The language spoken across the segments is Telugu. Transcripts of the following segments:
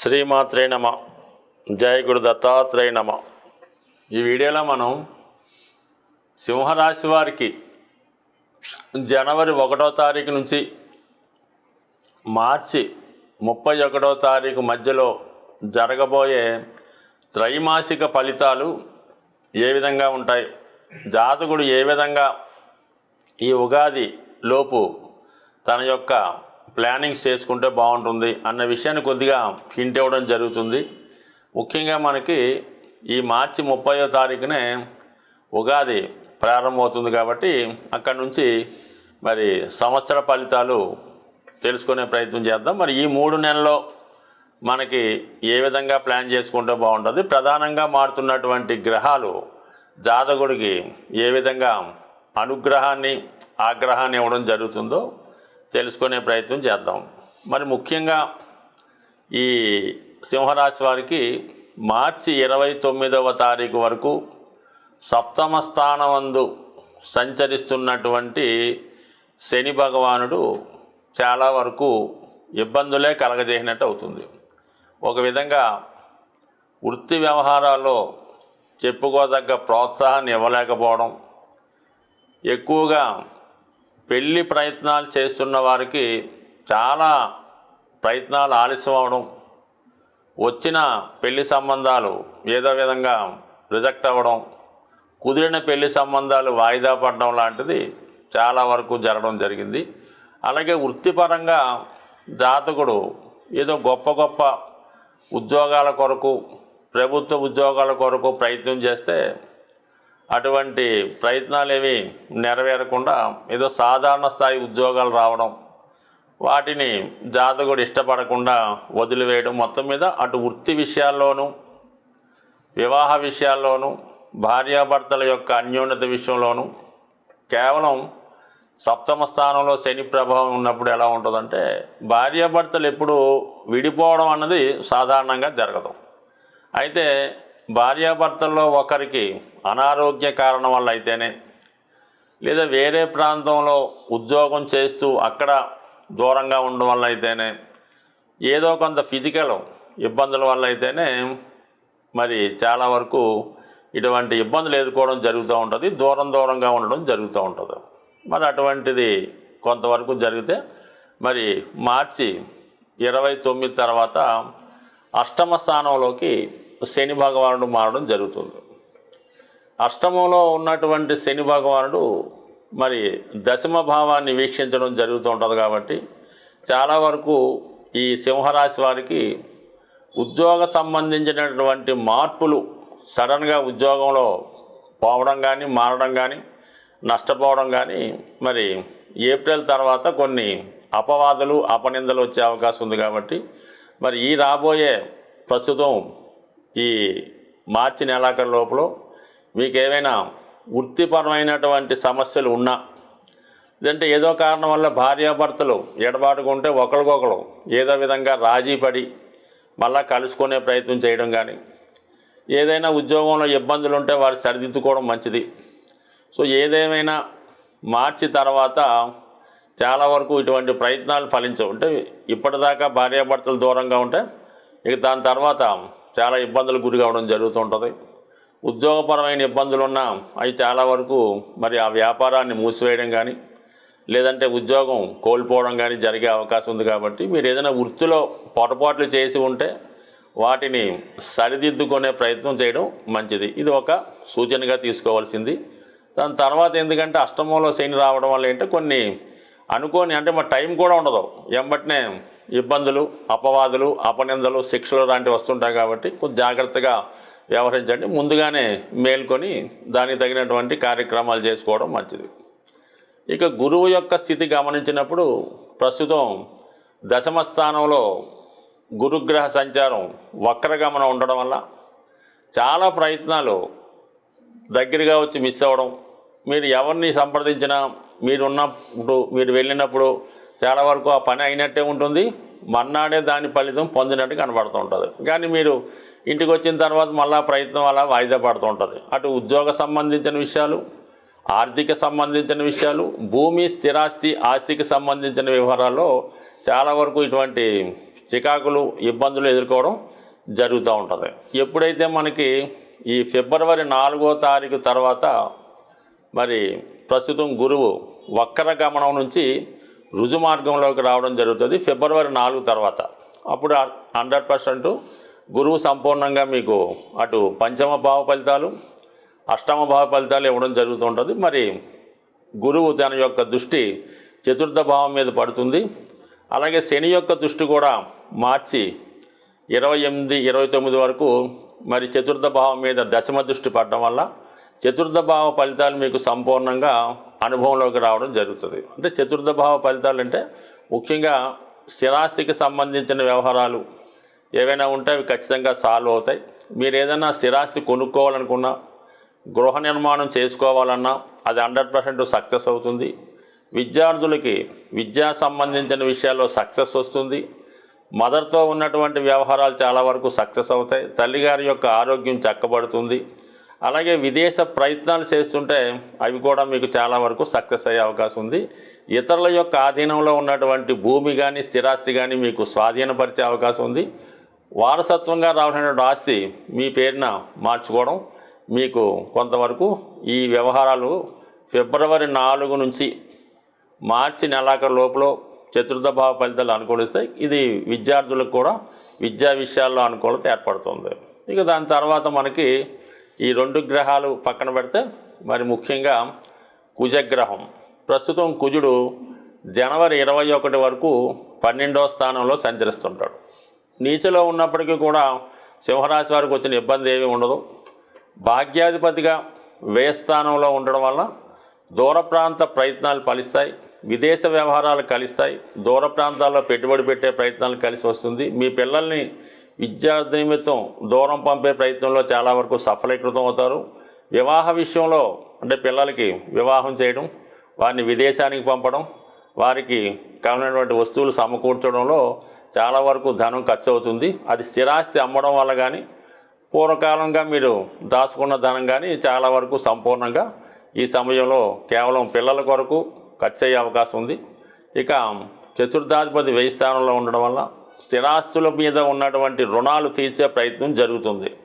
శ్రీమాత్రే నమ. జయ గురు దత్తాత్రేయ నమ. ఈ వీడియోలో మనం సింహరాశి వారికి జనవరి ఒకటో తారీఖు నుంచి మార్చి ముప్పై ఒకటో తారీఖు మధ్యలో జరగబోయే త్రైమాసిక ఫలితాలు ఏ విధంగా ఉంటాయి? జాతకుడు ఏ విధంగా ఈ ఉగాది లోపు తన యొక్క ప్లానింగ్స్ చేసుకుంటే బాగుంటుంది అన్న విషయాన్ని కొద్దిగా హింట్ ఇవ్వడం జరుగుతుంది. ముఖ్యంగా మనకి ఈ మార్చి ముప్పయో తారీఖునే ఉగాది ప్రారంభమవుతుంది కాబట్టి అక్కడి నుంచి మరి సంవత్సర ఫలితాలు తెలుసుకునే ప్రయత్నం చేద్దాం. మరి ఈ మూడు నెలల్లో మనకి ఏ విధంగా ప్లాన్ చేసుకుంటే బాగుంటుంది? ప్రధానంగా మారుతున్నటువంటి గ్రహాలు జాతకుడికి ఏ విధంగా అనుగ్రహాన్ని ఆగ్రహాన్ని ఇవ్వడం జరుగుతుందో తెలుసుకునే ప్రయత్నం చేద్దాం. మరి ముఖ్యంగా ఈ సింహరాశి వారికి మార్చి ఇరవై తొమ్మిదవ తారీఖు వరకు సప్తమ స్థానమందు సంచరిస్తున్నటువంటి శని భగవానుడు చాలా వరకు ఇబ్బందులే కలగజేసినట్టు అవుతుంది. ఒక విధంగా వృత్తి వ్యవహారాల్లో చెప్పుకోదగ్గ ప్రోత్సాహాన్ని ఇవ్వలేకపోవడం ఎక్కువగా పెళ్ళి ప్రయత్నాలు చేస్తున్న వారికి చాలా ప్రయత్నాలు ఆలస్యం అవడం వచ్చిన పెళ్ళి సంబంధాలు ఏదో విధంగా రిజెక్ట్ అవ్వడం కుదిరిన పెళ్ళి సంబంధాలు వాయిదా పడడం లాంటిది చాలా వరకు జరగడం జరిగింది. అలాగే వృత్తిపరంగా జాతకుడు ఏదో గొప్ప గొప్ప ఉద్యోగాల కొరకు ప్రభుత్వ ఉద్యోగాల కొరకు ప్రయత్నం చేస్తే అటువంటి ప్రయత్నాలు ఏవి నెరవేరకుండా ఏదో సాధారణ స్థాయి ఉద్యోగాలు రావడం వాటిని జాతకుడు ఇష్టపడకుండా వదిలివేయడం మొత్తం మీద అటు వృత్తి విషయాల్లోనూ వివాహ విషయాల్లోనూ భార్యాభర్తల యొక్క అన్యోన్యత విషయంలోనూ కేవలం సప్తమ స్థానంలో శని ప్రభావం ఉన్నప్పుడు ఎలా ఉంటుందంటే భార్యాభర్తలు ఎప్పుడు విడిపోవడం అన్నది సాధారణంగా జరగదు. అయితే భార్యాభర్తల్లో ఒకరికి అనారోగ్య కారణం వల్ల అయితేనే లేదా వేరే ప్రాంతంలో ఉద్యోగం చేస్తూ అక్కడ దూరంగా ఉండడం వల్ల అయితేనే ఏదో కొంత ఫిజికల్ ఇబ్బందుల వల్ల అయితేనే మరి చాలా వరకు ఇటువంటి ఇబ్బందులు ఎదుర్కోవడం జరుగుతూ ఉంటుంది దూరం దూరంగా ఉండడం జరుగుతూ ఉంటుంది. మరి అటువంటిది కొంతవరకు జరిగితే మరి మార్చి ఇరవై తొమ్మిది తర్వాత అష్టమ స్థానంలోకి శని భగవానుడు మారడం జరుగుతుంది. అష్టమంలో ఉన్నటువంటి శని భగవానుడు మరి దశమ భావాన్ని వీక్షించడం జరుగుతూ ఉంటుంది కాబట్టి చాలా వరకు ఈ సింహరాశి వారికి ఉద్యోగ సంబంధించినటువంటి మార్పులు సడన్గా ఉద్యోగంలో పోవడం కానీ మారడం కానీ నష్టపోవడం కానీ మరి ఏప్రిల్ తర్వాత కొన్ని అపవాదులు అపనిందలు వచ్చే అవకాశం ఉంది కాబట్టి మరి ఈ రాబోయే ప్రస్తుతం ఈ మార్చి నెలాఖరు లోపల మీకు ఏమైనా వృత్తిపరమైనటువంటి సమస్యలు ఉన్నా లేదంటే ఏదో కారణం వల్ల భార్యాభర్తలు ఎడబాటుకుంటే ఒకరికొకరు ఏదో విధంగా రాజీ పడి మళ్ళా కలుసుకునే ప్రయత్నం చేయడం కానీ ఏదైనా ఉద్యోగంలో ఇబ్బందులు ఉంటే వారు సరిదిద్దుకోవడం మంచిది. సో ఏదేమైనా మార్చి తర్వాత చాలా వరకు ఇటువంటి ప్రయత్నాలు ఫలించవు. అంటే ఇప్పటిదాకా భార్యాభర్తలు దూరంగా ఉంటే ఇక దాని తర్వాత చాలా ఇబ్బందులు గురి కావడం జరుగుతుంటుంది ఉద్యోగపరమైన ఇబ్బందులు ఉన్నా అవి చాలా వరకు మరి ఆ వ్యాపారాన్ని మూసివేయడం కానీ లేదంటే ఉద్యోగం కోల్పోవడం కానీ జరిగే అవకాశం ఉంది కాబట్టి మీరు ఏదైనా వృత్తిలో పొరపాట్లు చేసి ఉంటే వాటిని సరిదిద్దుకునే ప్రయత్నం చేయడం మంచిది. ఇది ఒక సూచనగా తీసుకోవాల్సింది. దాని తర్వాత ఎందుకంటే అష్టమంలో శని రావడం వల్ల ఏంటంటే కొన్ని అనుకోని అంటే మా టైం కూడా ఉండదు. ఎంబట్నే ఇబ్బందులు అపవాదులు అపనిందలు శిక్షలు లాంటివి వస్తుంటాయి కాబట్టి కొంచెం జాగ్రత్తగా వ్యవహరించండి. ముందుగానే మేల్కొని దానికి తగినటువంటి కార్యక్రమాలు చేసుకోవడం మంచిది. ఇక గురువు యొక్క స్థితి గమనించినప్పుడు ప్రస్తుతం దశమ స్థానంలో గురుగ్రహ సంచారం వక్రగమనం ఉండడం వల్ల చాలా ప్రయత్నాలు దగ్గరగా వచ్చి మిస్ అవ్వడం మీరు ఎవరిని సంప్రదించినా మీరు ఉన్నప్పుడు మీరు వెళ్ళినప్పుడు చాలా వరకు ఆ పని అయినట్టే ఉంటుంది. మర్నాడే దాని ఫలితం పొందినట్టు కనబడుతూ ఉంటుంది. కానీ మీరు ఇంటికి వచ్చిన తర్వాత మళ్ళా ప్రయత్నం అలా వాయిదా పడుతూ ఉంటుంది. అటు ఉద్యోగ సంబంధించిన విషయాలు ఆర్థిక సంబంధించిన విషయాలు భూమి స్థిరాస్తి ఆస్తికి సంబంధించిన వ్యవహారాల్లో చాలా వరకు ఇటువంటి చికాకులు ఇబ్బందులు ఎదుర్కోవడం జరుగుతూ ఉంటుంది. ఎప్పుడైతే మనకి ఈ ఫిబ్రవరి నాలుగో తారీఖు తర్వాత మరి ప్రస్తుతం గురువు వక్ర గమనం నుంచి రుజుమార్గంలోకి రావడం జరుగుతుంది ఫిబ్రవరి నాలుగు తర్వాత. అప్పుడు హండ్రెడ్ పర్సెంట్ గురువు సంపూర్ణంగా మీకు అటు పంచమ భావ ఫలితాలు అష్టమ భావ ఫలితాలు ఇవ్వడం జరుగుతుంటుంది మరి గురువు తన యొక్క దృష్టి చతుర్థ భావం మీద పడుతుంది. అలాగే శని యొక్క దృష్టి కూడా మార్చి ఇరవై ఎనిమిది ఇరవై తొమ్మిది వరకు మరి చతుర్థ భావం మీద దశమ దృష్టి పడడం వల్ల చతుర్థ భావ ఫలితాలు మీకు సంపూర్ణంగా అనుభవంలోకి రావడం జరుగుతుంది. అంటే చతుర్థ భావ ఫలితాలు అంటే ముఖ్యంగా స్థిరాస్తికి సంబంధించిన వ్యవహారాలు ఏవైనా ఉంటే అవి ఖచ్చితంగా సాల్వ్ అవుతాయి. మీరు ఏదైనా స్థిరాస్తి కొనుక్కోవాలనుకున్నా గృహ నిర్మాణం చేసుకోవాలన్నా అది హండ్రెడ్ పర్సెంట్ సక్సెస్ అవుతుంది. విద్యార్థులకి విద్యా సంబంధించిన విషయాల్లో సక్సెస్ వస్తుంది. మదర్తో ఉన్నటువంటి వ్యవహారాలు చాలా వరకు సక్సెస్ అవుతాయి. తల్లిగారి యొక్క ఆరోగ్యం చక్కబడుతుంది. అలాగే విదేశ ప్రయత్నాలు చేస్తుంటే అవి కూడా మీకు చాలా వరకు సక్సెస్ అయ్యే అవకాశం ఉంది. ఇతరుల యొక్క ఆధీనంలో ఉన్నటువంటి భూమి కానీ స్థిరాస్తి కానీ మీకు స్వాధీనపరిచే అవకాశం ఉంది. వారసత్వంగా రావాల్సినటువంటి ఆస్తి మీ పేరున మార్చుకోవడం మీకు కొంతవరకు ఈ వ్యవహారాలు ఫిబ్రవరి నాలుగు నుంచి మార్చి నెలాఖరు లోపల చతుర్థ భావ ఫలితాలు అనుకూలిస్తాయి. ఇది విద్యార్థులకు కూడా విద్యా విషయాల్లో అనుకూలత ఏర్పడుతుంది. ఇక దాని తర్వాత మనకి ఈ రెండు గ్రహాలు పక్కన పెడితే మరి ముఖ్యంగా కుజగ్రహం. ప్రస్తుతం కుజుడు జనవరి ఇరవై ఒకటి వరకు పన్నెండవ స్థానంలో సంచరిస్తుంటాడు. నీచలో ఉన్నప్పటికీ కూడా సింహరాశి వారికి వచ్చిన ఇబ్బంది ఏమీ ఉండదు. భాగ్యాధిపతిగా వ్యయ స్థానంలో ఉండడం వల్ల దూర ప్రాంత ప్రయత్నాలు ఫలిస్తాయి. విదేశ వ్యవహారాలు కలిస్తాయి. దూర ప్రాంతాల్లో పెట్టుబడి పెట్టే ప్రయత్నాలు కలిసి వస్తుంది. మీ పిల్లల్ని విద్యార్థి నిమిత్తం దూరం పంపే ప్రయత్నంలో చాలా వరకు సఫలీకృతం అవుతారు. వివాహ విషయంలో అంటే పిల్లలకి వివాహం చేయడం వారిని విదేశానికి పంపడం వారికి కావలైనటువంటి వస్తువులు సమకూర్చడంలో చాలా వరకు ధనం ఖర్చు అవుతుంది అది స్థిరాస్తి అమ్మడం వల్ల కానీ పూర్వకాలంగా మీరు దాచుకున్న ధనం కానీ చాలా వరకు సంపూర్ణంగా ఈ సమయంలో కేవలం పిల్లల కొరకు ఖర్చు అయ్యే అవకాశం ఉంది. ఇక చతుర్థాధిపతి వెయ్యి స్థానంలో ఉండడం వల్ల స్థిరాస్తుల మీద ఉన్నటువంటి రుణాలు తీర్చే ప్రయత్నం జరుగుతుంది.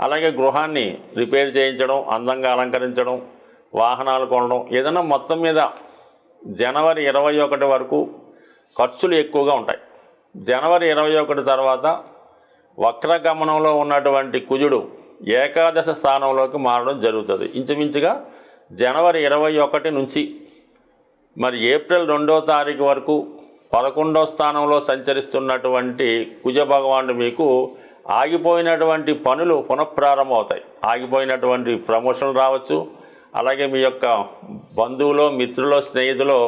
అలాగే గృహాన్ని రిపేర్ చేయించడం అందంగా అలంకరించడం వాహనాలు కొనడం ఏదైనా మొత్తం మీద జనవరి ఇరవై ఒకటి వరకు ఖర్చులు ఎక్కువగా ఉంటాయి. జనవరి ఇరవై ఒకటి తర్వాత వక్రగమనంలో ఉన్నటువంటి కుజుడు ఏకాదశ స్థానంలోకి మారడం జరుగుతుంది. ఇంచుమించుగా జనవరి ఇరవై ఒకటి నుంచి మరి ఏప్రిల్ రెండో తారీఖు వరకు పదకొండవ స్థానంలో సంచరిస్తున్నటువంటి కుజ భగవానుడు మీకు ఆగిపోయినటువంటి పనులు పునఃప్రారంభం అవుతాయి ఆగిపోయినటువంటి ప్రమోషన్ రావచ్చు. అలాగే మీ యొక్క బంధువులో మిత్రులో స్నేహితులో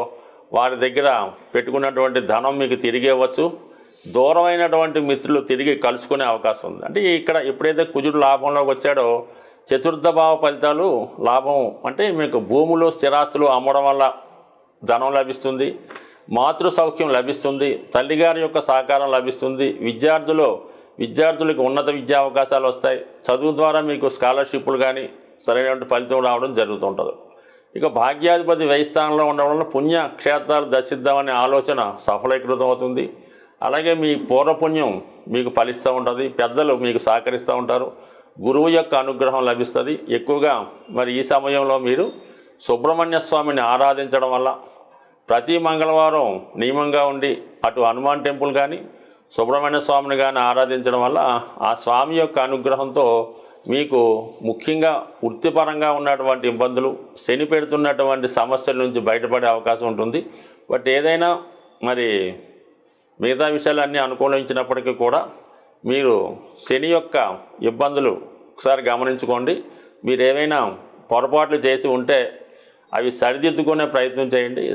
వారి దగ్గర పెట్టుకున్నటువంటి ధనం మీకు తిరిగి ఇవ్వచ్చు. దూరమైనటువంటి మిత్రులు తిరిగి కలుసుకునే అవకాశం ఉంది. అంటే ఇక్కడ ఎప్పుడైతే కుజుడు లాభంలోకి వచ్చాడో చతుర్థ భావ ఫలితాలు లాభం అంటే మీకు భూములు స్థిరాస్తులు అమ్మడం వల్ల ధనం లభిస్తుంది. మాతృ సౌఖ్యం లభిస్తుంది తల్లిగారి యొక్క సహకారం లభిస్తుంది. విద్యార్థులు విద్యార్థులకు ఉన్నత విద్యా అవకాశాలు వస్తాయి. చదువు ద్వారా మీకు స్కాలర్షిప్లు కానీ సరైనటువంటి ఫలితం రావడం జరుగుతుంటుంది. ఇక భాగ్యాధిపతి వ్యయస్థానంలో ఉండడం వల్ల పుణ్య క్షేత్రాలు దర్శిద్దామనే ఆలోచన సఫలీకృతం అవుతుంది అలాగే మీ పూర్వపుణ్యం మీకు ఫలిస్తూ ఉంటుంది. పెద్దలు మీకు సహకరిస్తూ ఉంటారు. గురువు యొక్క అనుగ్రహం లభిస్తుంది. ఎక్కువగా మరి ఈ సమయంలో మీరు సుబ్రహ్మణ్య స్వామిని ఆరాధించడం వల్ల ప్రతి మంగళవారం నియమంగా ఉండి అటు హనుమాన్ టెంపుల్ కానీ సుబ్రహ్మణ్య స్వామిని కానీ ఆరాధించడం వల్ల ఆ స్వామి యొక్క అనుగ్రహంతో మీకు ముఖ్యంగా వృత్తిపరంగా ఉన్నటువంటి ఇబ్బందులు శని పెడుతున్నటువంటి సమస్యల నుంచి బయటపడే అవకాశం ఉంటుంది. బట్ ఏదైనా మరి మిగతా విషయాలన్నీ అనుకూలించినప్పటికీ కూడా మీరు శని యొక్క ఇబ్బందులు ఒకసారి గమనించుకోండి. మీరు ఏమైనా పొరపాట్లు చేసి ఉంటే అవి సరిదిద్దుకునే ప్రయత్నం చేయండి.